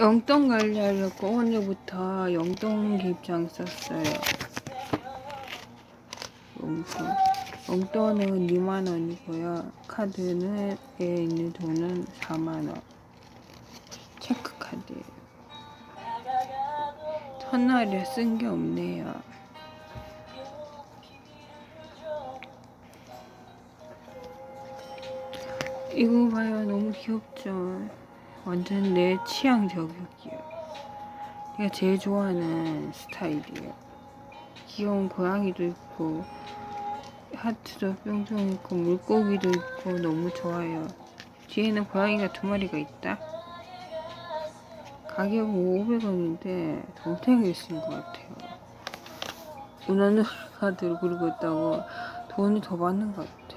영동 가려고 오늘부터 영동 기입장 썼어요. 영동. 영동은 2만 원이고요. 카드는 에 있는 돈은 4만 원. 체크 카드예요. 첫날에 쓴 게 없네요. 이거 봐요. 너무 귀엽죠? 완전 내 취향 저격이에요. 내가 제일 좋아하는 스타일이에요. 귀여운 고양이도 있고, 하트도 뿅뿅 있고, 물고기도 있고, 너무 좋아요. 뒤에는 고양이가 두 마리가 있다? 가격은 500원인데, 동생이 쓴 것 같아요. 카드를 그리고 있다고 돈이 더 받는 것 같아요.